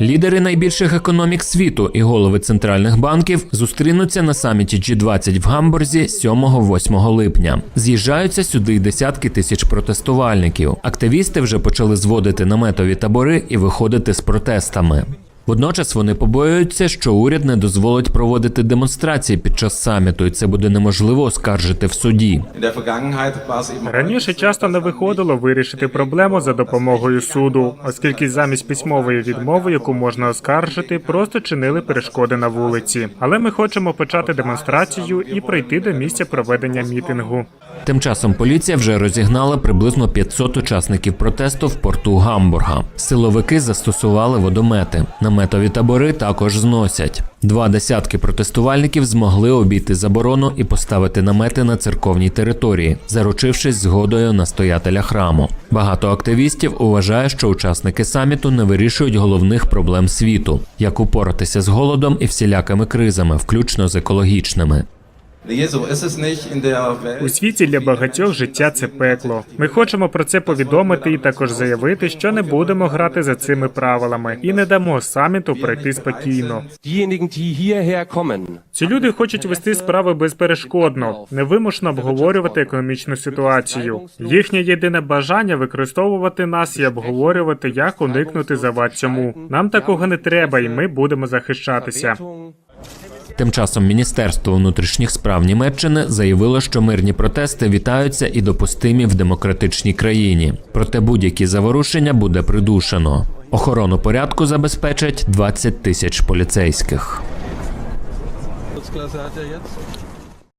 Лідери найбільших економік світу і голови центральних банків зустрінуться на саміті G20 в Гамбурзі 7-8 липня. З'їжджаються сюди й десятки тисяч протестувальників. Активісти вже почали зводити наметові табори і виходити з протестами. Водночас вони побоюються, що уряд не дозволить проводити демонстрації під час саміту, і це буде неможливо оскаржити в суді. Раніше часто не виходило вирішити проблему за допомогою суду, оскільки замість письмової відмови, яку можна оскаржити, просто чинили перешкоди на вулиці. Але ми хочемо почати демонстрацію і прийти до місця проведення мітингу. Тим часом поліція вже розігнала приблизно 500 учасників протесту в порту Гамбурга. Силовики застосували водомети. Наметові табори також зносять. Два десятки протестувальників змогли обійти заборону і поставити намети на церковній території, заручившись згодою настоятеля храму. Багато активістів вважає, що учасники саміту не вирішують головних проблем світу, як упоратися з голодом і всілякими кризами, включно з екологічними. У світі для багатьох життя це пекло. Ми хочемо про це повідомити і також заявити, що не будемо грати за цими правилами і не дамо саміту пройти спокійно. Ці люди хочуть вести справи безперешкодно, невимушено обговорювати економічну ситуацію. Їхнє єдине бажання використовувати нас і обговорювати, як уникнути завад цьому. Нам такого не треба, і ми будемо захищатися. Тим часом Міністерство внутрішніх справ Німеччини заявило, що мирні протести вітаються і допустимі в демократичній країні. Проте будь-які заворушення буде придушено. Охорону порядку забезпечать 20 тисяч поліцейських.